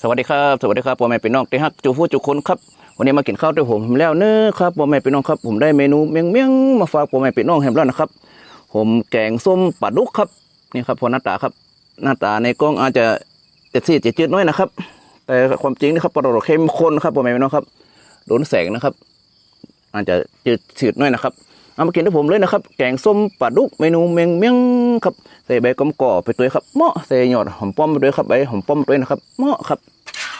สวัสดีครับสวัสดีครับพ่อแม่พี่น้องที่ฮักจูฟูจูคนครับวันนี้มากินข้าวด้วยผมแล้วเน้อครับพ่อแม่พี่น้องครับผมได้เมนูเมียงเมียงมาฝากพ่อแม่พี่น้องแฮมแล้วนะครับผมแกงส้มปลาดุกครับนี่ครับพอหน้าตาครับ หน้าตาในกล้องอาจจะจะซีดจะจืดน้อยนะครับ แต่ความจริงนะครับปลาดุกเข้มข้นครับพ่อแม่พี่น้องครับโดนแสงนะครับ อาจจะจืดชืดน้อยนะครับ เอามากินด้วยผมเลยนะครับ แกงส้มปลาดุกเมนูเมียงเมียงครับใส่ใบกำกอไปด้วยครับเหมาะใส่หยอดหอมป้อมไปด้วยครับใบหอมป้อมไปด้วยนะครับเหมาะครับ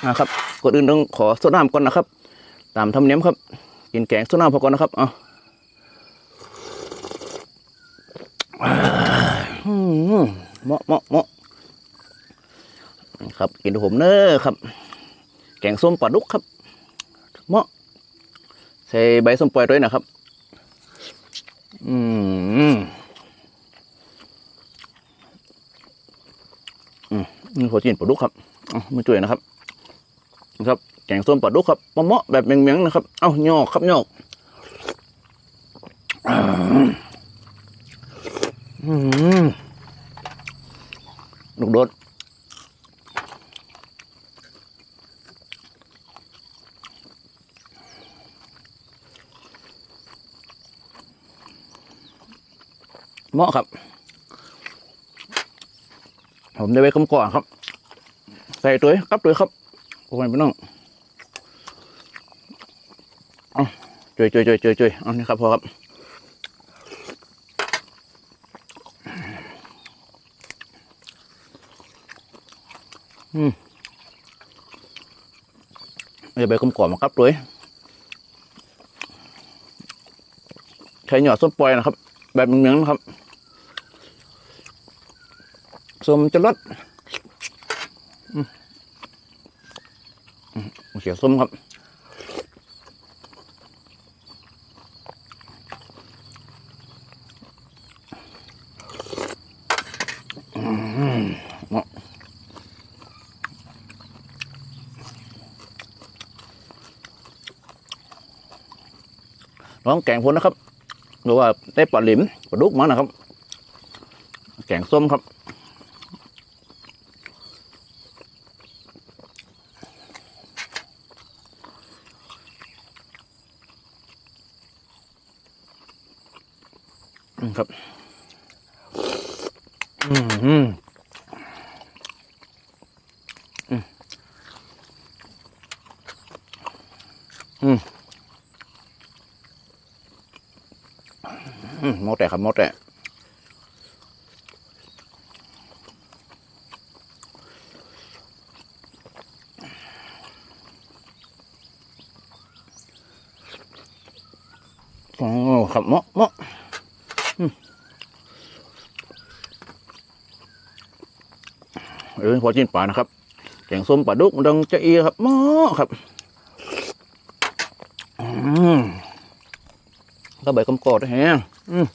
นะครับก่อนอื่นต้องขอโซดน้ำก่อนนะครับ ตามธรรมเนียมครับ กินแกงโซดน้ำพอก่อนนะครับอะเหมาะเหมาะเหมาะครับกินด้วยผมเนอะครับ แกงส้มปลาดุกครับเหมาะใส่ใบส้มปล่อยด้วยนะครับ อืมนี่ขอจีนปลาดุกครับเอามาช่วยนะครับนะครับแกงส้มปลาดุกครับมะเมาะแบบเมียงๆนะครับ เอ้าหยอกครับหยอกอืมลูกโดด เหมาะครับ ผมได้ไว้กำก่อนครับ ใส่ตัวกับตัวครับพวกมันพี่น้องจุยจุยจุยจุยจุยเอานี่ครับพอครับอืมเดี๋ยวไปกลมกล่อมมาครับด้วยใช้หยอดส้มปล่อยนะครับ แบบเมืองๆนะครับ ส้มจะรสอืมอืมเขียส้มครับน้องแกงพ้นนะครับหรือว่าได้ปลาหลิมปลาดุกมานะครับ แกงส้มครับ ครับ อืมอืมอืมอืมอืมหมดแต่ครับมดแต่โอ้ครับมาะเหมาะอืม เออพอจินป่านะครับ แกงส้มปลาดุกมันดังจะเอียครับมาะครับก็ใบกำกอดแฮงอืม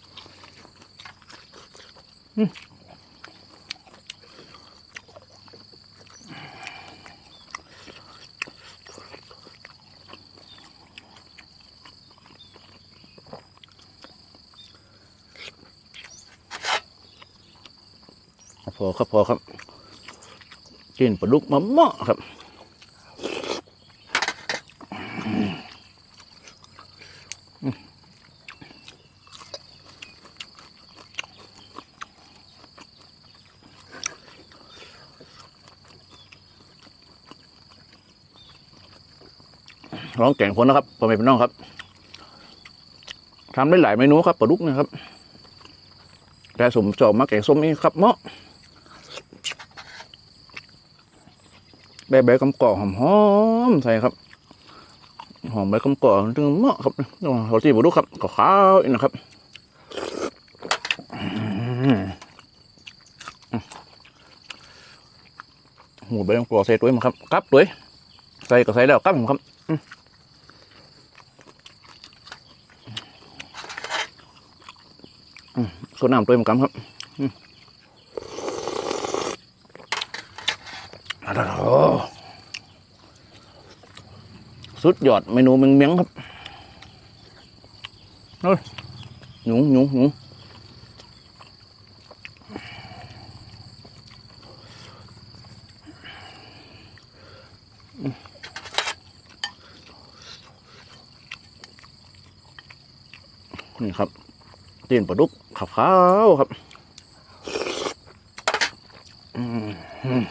อืมพอครับพอครับกินปลาดุกมะม่วงครับร้องแก่งคนนะครับพ่อแม่พี่น้องครับทำได้หลายเมนูครับปลาดุกนะครับแต่สมจอบมาแกงส้มนี่ครับเหมาะ ได้ใบกำกอกหอมๆใส่ครับหอมใบกำกอกถึงเหมาะครับเราที่ปลาดุกครับก็ขาวอีกนะครับอืมหูใบกำกอกใส่ตัวมั้งครับกับตัวใส่ก็ใส่แล้วกับผมครับโซน้ำตัวเหมือนกันครับอืมโอ้โห สุดยอดเมนูเมียงๆครับเฮ้ยหนูหนูหนูนี่ครับตีนปลาดุกขาวๆครับ อืม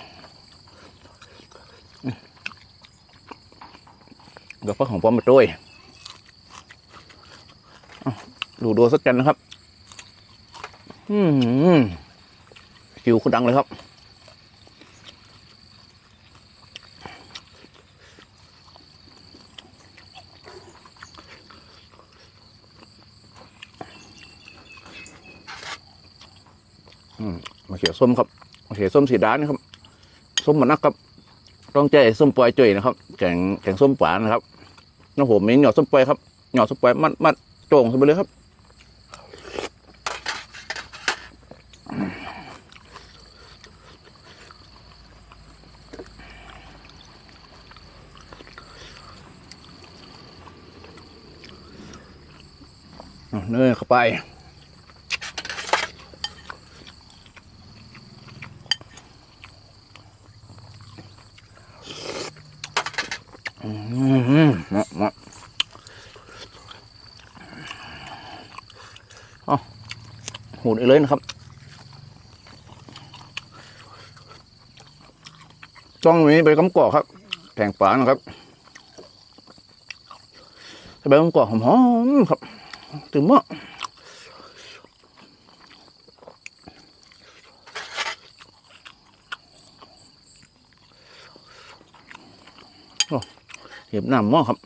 อืมเดี๋ยวพักของปอมมาด้วยดูดูสักกันนะครับ อืมคิวคุณดังเลยครับ อืมมาเขียวส้มครับมาเขียวส้มสีด้านนะครับ ส้มมันนักครับ ต้องใจส้มปล่อยจุยนะครับ แกงแกงส้มฝานนะครับ น้ำผมมีหยอดส้มปล่อยครับหยอดส้มปล่อยมัดมัดโจ่งขึ้นไปเลยครับเนื้อเข้าไป อืมมามาเอา หูดอีกเลยนะครับจ้องนี้ใบกำกอกครับแกงป่านะครับใบกำกอกหอมๆครับถึงมากเห็บน้ำม้อครับ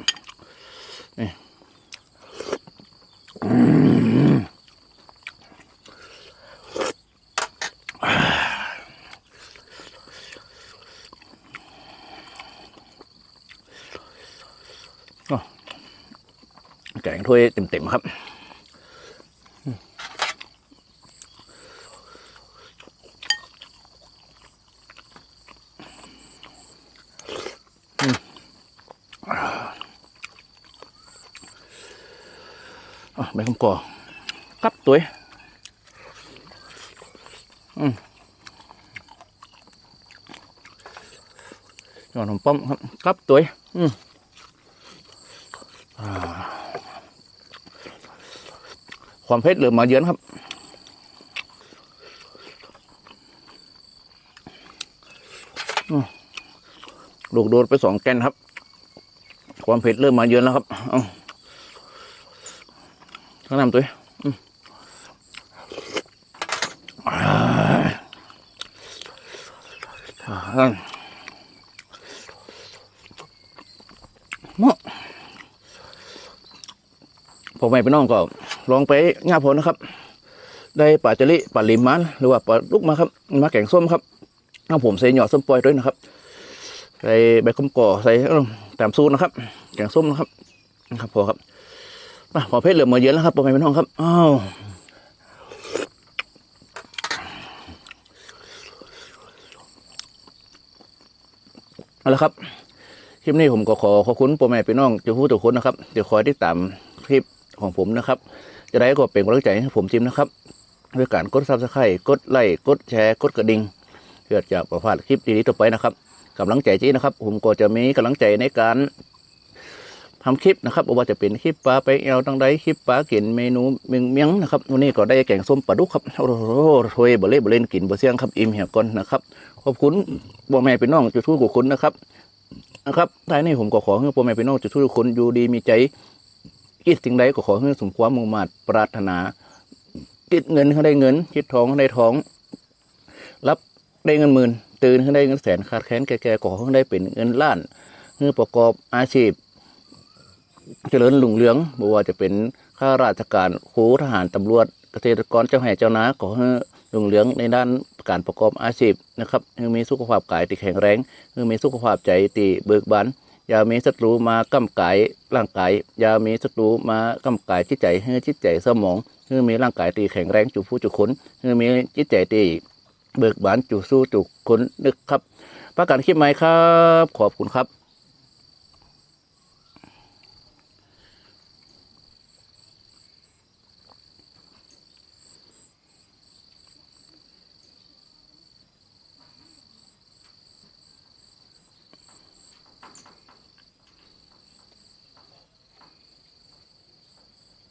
แกงถ้วยเต็มๆครับอะใบคำก่อกับตัวองอืมยอดหอมป้อมครับกับตัวอืมอ่า ความเผ็ดเริ่มมาเยือนครับ ลูกโดนไปสองแกนครับ ความเผ็ดเริ่มมาเยือนแล้วครับเอาข้างน้ำตัวเองอืมอ่อ่าเหมาะพอไม่ไปน้องก็ ลองไปง่าผลนะครับ ได้ปลาจลิปลาลิมมันหรือว่าปลาลูกมาครับมาแกงส้มครับเอาผมใส่หยอดส้มปล่อยด้วยนะครับใส่ใบคมก่อใส่ตามสูตรนะครับ แกงส้มนะครับนะครับพอครับอะพอเพชรเหลือมาเยอะแล้วครับพอแม่พี่น้องครับอ้าวเอาละครับคลิปนี้ผมก็ขอขอบคุณพ่อแม่พี่น้องทุกผู้ทุกคนนะครับเดี๋ยวคอยติดตามคลิปของผมนะครับ จะได้ก็เป็นกำลังใจให้ผมทีมนะครับด้วยการกดซับสไครต์กดไลค์กดแชร์กดกระดิ่งเพื่อจะประพลาดคลิปดีๆต่อไปนะครับกำลังใจจีนะครับ ผมก็จะมีกำลังใจในการทำคลิปนะครับว่าจะเป็นคลิปปลาไปแอวตั้งใดคลิปปลากินเมนูเมียงเมียงนะครับวันนี้ก็ได้แกงส้มปลาดุกครับโอ้โหถ้วยบะเล่บะเล่นกินบะเสียงครับอิ่มเหี่ยก่อนนะครับขอบคุณพ่อแม่พี่น้องจุดทูกของคุณนะครับนะครับท้ายนี้ผมก็ขอให้พ่อแม่พี่น้องจุดทูกคนอยู่ดีมีใจ คิดสิ่งใดก็ขอให้สมความมุ่งมั่นปรารถนาคิดเงินเขาได้เงินคิดทองเขาได้ทอง รับได้เงินหมื่น ตื่นเขาได้เงินแสนขาดแค้นแก่ๆก็ขอให้ได้เป็นเงินล้านเพื่อประกอบอาชีพ เจริญหลุ่งเรืองบ่ว่าจะเป็นข้าราชการครูทหารตำรวจเกษตรกรเจ้าแห่เจ้านาขอให้หลุ่งเรืองในด้านการประกอบอาชีพนะครับให้มีสุขภาพกายที่แข็งแรงให้มีสุขภาพใจที่เบิกบาน อย่ามีศัตรูมากำกายร่างกายอย่ามีศัตรูมากำกายจิตใจให้จิตใจสมองให้มีร่างกายตีแข็งแรงจุผู้จุคนให้มีจิตใจตีเบิกบานจุสู้จุคนนึกครับประกันคลิปใหม่ครับ ขอบคุณครับ